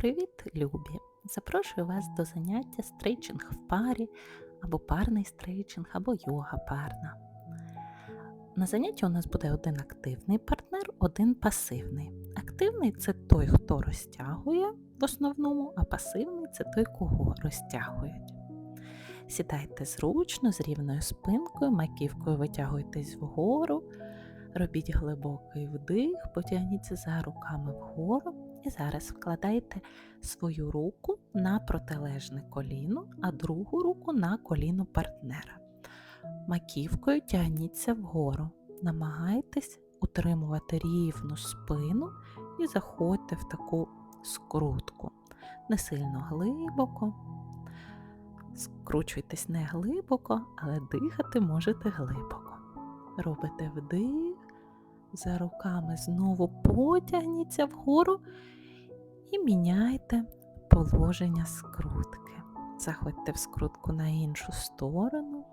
Привіт, любі! Запрошую вас до заняття стрейчинг в парі, або парний стрейчинг, або йога парна. На занятті у нас буде один активний партнер, один пасивний. Активний це той, хто розтягує в основному, а пасивний це той, кого розтягують. Сідайте зручно, з рівною спинкою, маківкою витягуйтесь вгору, робіть глибокий вдих, потягніться за руками вгору. І зараз вкладайте свою руку на протилежне коліно, а другу руку на коліно партнера. Маківкою тягніться вгору. Намагайтесь утримувати рівну спину і заходьте в таку скрутку. Не сильно глибоко. Скручуйтесь не глибоко, але дихати можете глибоко. Робите вдих, за руками знову потягніться вгору і міняйте положення скрутки. Заходьте в скрутку на іншу сторону.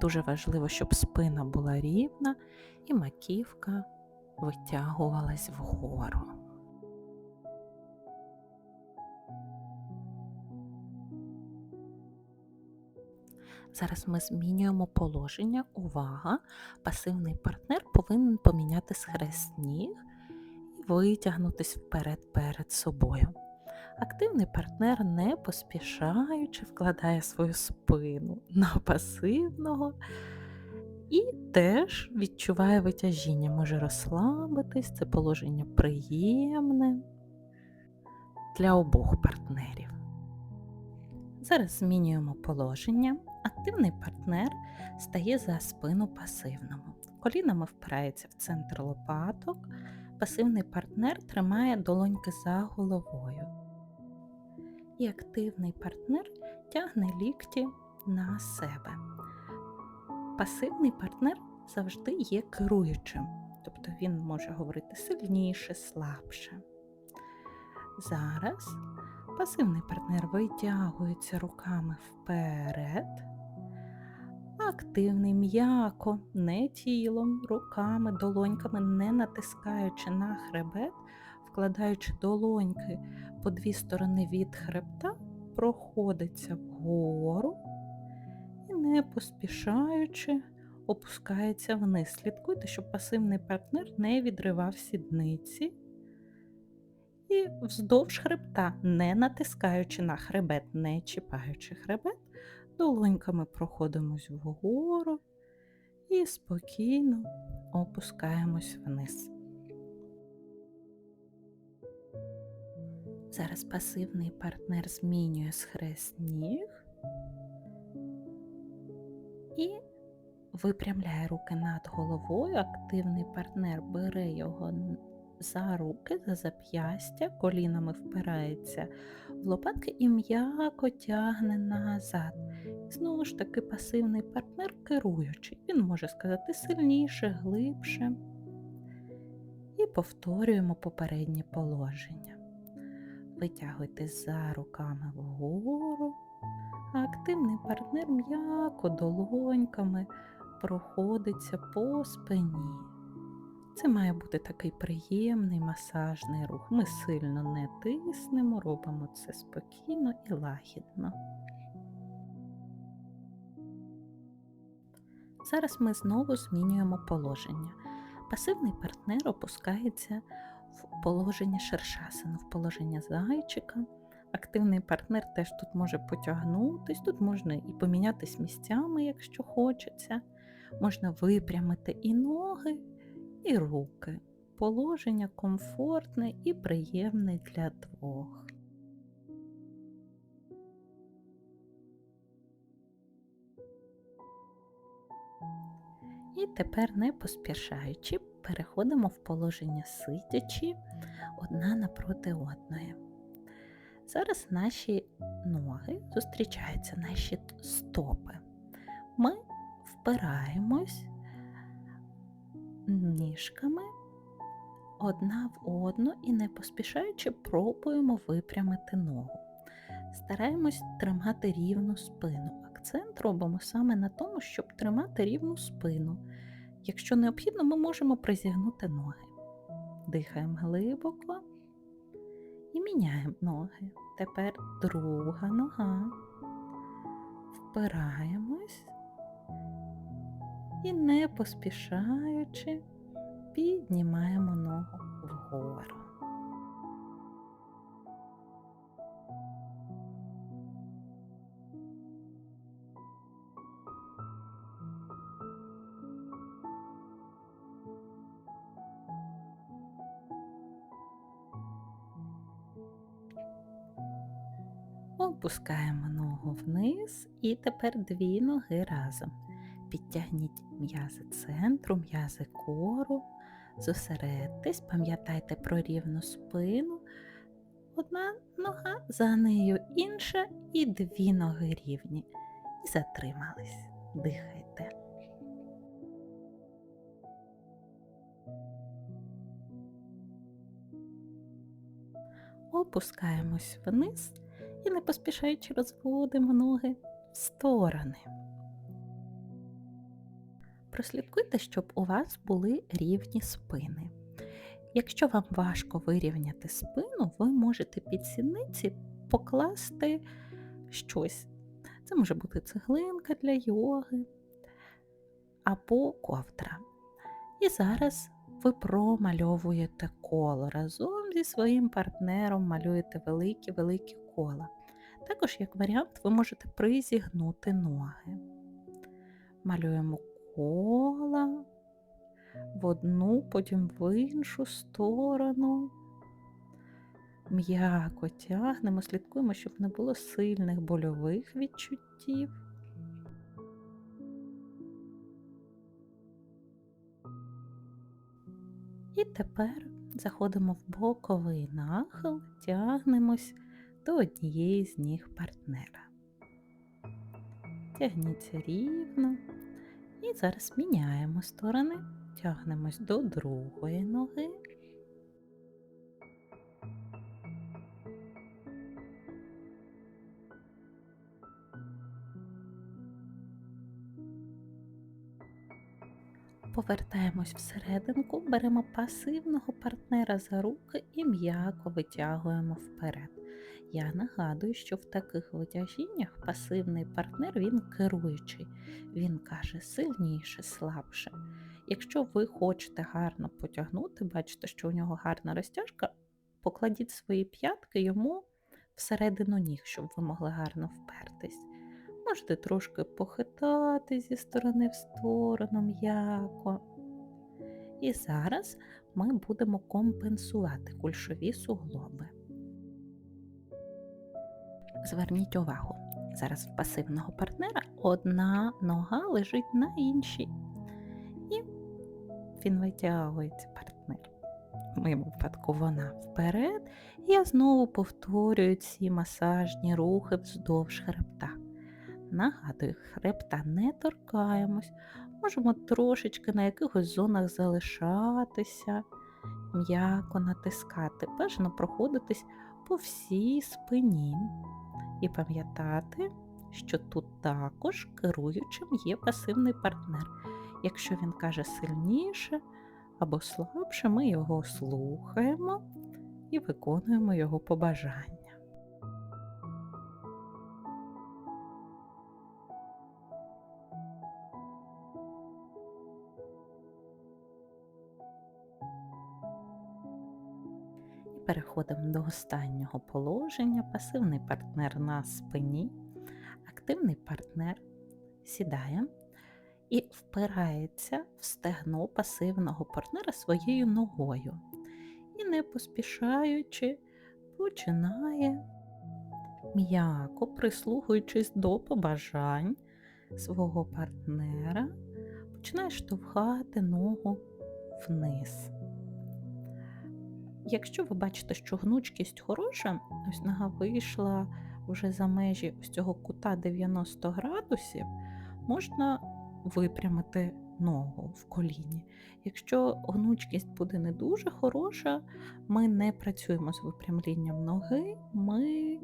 Дуже важливо, щоб спина була рівна і маківка витягувалась вгору. Зараз ми змінюємо положення. Увага! Пасивний партнер повинен поміняти схрест ніг і витягнутися вперед перед собою. Активний партнер, не поспішаючи, вкладає свою спину на пасивного і теж відчуває витяжіння, може розслабитись, це положення приємне для обох партнерів. Зараз змінюємо положення. Активний партнер стає за спину пасивному. Колінами впирається в центр лопаток, пасивний партнер тримає долоньки за головою. І активний партнер тягне лікті на себе. Пасивний партнер завжди є керуючим, тобто він може говорити сильніше, слабше. Зараз пасивний партнер витягується руками вперед активний, м'яко, не тілом, руками, долоньками, не натискаючи на хребет, вкладаючи долоньки по дві сторони від хребта, проходиться вгору і, не поспішаючи, опускається вниз. Слідкуйте, щоб пасивний партнер не відривав сідниці. І вздовж хребта, не натискаючи на хребет, не чіпаючи хребет, долоньками проходимось вгору і спокійно опускаємось вниз. Зараз пасивний партнер змінює схрест ніг і випрямляє руки над головою. Активний партнер бере його за руки, за зап'ястя, колінами впирається в лопатки і м'яко тягне назад. І знову ж таки пасивний партнер керуючий. Він може сказати сильніше, глибше. І повторюємо попереднє положення. Витягуйте за руками вгору, а активний партнер м'яко долоньками проходиться по спині. Це має бути такий приємний масажний рух. Ми сильно не тиснемо, робимо це спокійно і лагідно. Зараз ми знову змінюємо положення. Пасивний партнер опускається в положення шершасину, в положення зайчика. Активний партнер теж тут може потягнутись, тут можна і помінятись місцями, якщо хочеться. Можна випрямити і ноги, і руки. Положення комфортне і приємне для двох. І тепер, не поспішаючи, переходимо в положення сидячи одна напроти одної. Зараз наші ноги зустрічаються, наші стопи. Ми впираємось ніжками одна в одну і не поспішаючи пробуємо випрямити ногу. Стараємось тримати рівну спину. Акцент робимо саме на тому, щоб тримати рівну спину. Якщо необхідно, ми можемо призігнути ноги. Дихаємо глибоко і міняємо ноги. Тепер друга нога. Впираємось і не поспішаючи піднімаємо ногу вгору. Опускаємо ногу вниз і тепер дві ноги разом. Підтягніть м'язи центру, м'язи кору, зосередьтесь, пам'ятайте про рівну спину. Одна нога за нею інша і дві ноги рівні. І затримались. Дихайте. Опускаємось вниз і не поспішаючи розводимо ноги в сторони. Прослідкуйте, щоб у вас були рівні спини. Якщо вам важко вирівняти спину, ви можете під сідниці покласти щось. Це може бути цеглинка для йоги або ковдра. І зараз ви промальовуєте коло разом зі своїм партнером малюєте великі-великі кола. Також, як варіант, ви можете призігнути ноги. Малюємо кола в одну, потім в іншу сторону. М'яко тягнемо, слідкуємо, щоб не було сильних больових відчуттів. І тепер заходимо в боковий нахил, тягнемось до однієї з ніг партнера. Тягніться рівно. І зараз міняємо сторони, тягнемось до другої ноги. Повертаємось всерединку, беремо пасивного партнера за руки і м'яко витягуємо вперед. Я нагадую, що в таких витяжіннях пасивний партнер він керуючий. Він каже сильніше, слабше. Якщо ви хочете гарно потягнути, бачите, що у нього гарна розтяжка, покладіть свої п'ятки йому всередину ніг, щоб ви могли гарно впертись. Можете трошки похитати зі сторони в сторону м'яко. І зараз ми будемо компенсувати кульшові суглоби. Зверніть увагу, зараз в пасивного партнера одна нога лежить на іншій. І він витягується партнер. В моєму випадку вона вперед. І я знову повторюю ці масажні рухи вздовж хребта. Нагадую, хребта не торкаємось, можемо трошечки на якихось зонах залишатися, м'яко натискати, бажано проходитись по всій спині. І пам'ятати, що тут також керуючим є пасивний партнер. Якщо він каже сильніше або слабше, ми його слухаємо і виконуємо його побажання. Переходимо до останнього положення. Пасивний партнер на спині, активний партнер сідає і впирається в стегно пасивного партнера своєю ногою. І, не поспішаючи, починає м'яко, прислухаючись до побажань свого партнера, починає штовхати ногу вниз. Якщо ви бачите, що гнучкість хороша, ось нога вийшла вже за межі ось цього кута 90 градусів, можна випрямити ногу в коліні. Якщо гнучкість буде не дуже хороша, ми не працюємо з випрямлінням ноги, ми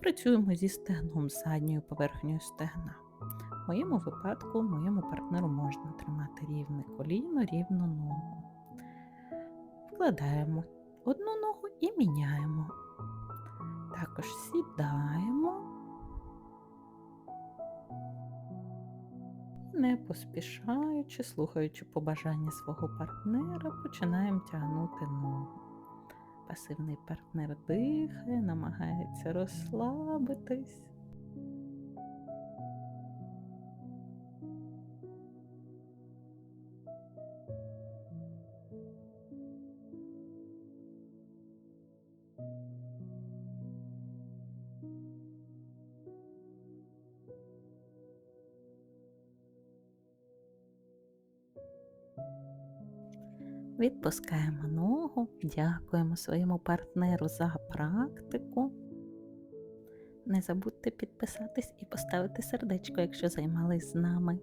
працюємо зі стегном, задньою поверхнею стегна. В моєму випадку, моєму партнеру можна тримати рівне коліно, рівну ногу. Вкладаємо одну ногу і міняємо. Також сідаємо. Не поспішаючи, слухаючи побажання свого партнера, починаємо тягнути ногу. Пасивний партнер дихає, намагається розслабитись. Відпускаємо ногу, дякуємо своєму партнеру за практику. Не забудьте підписатись і поставити сердечко, якщо займались з нами.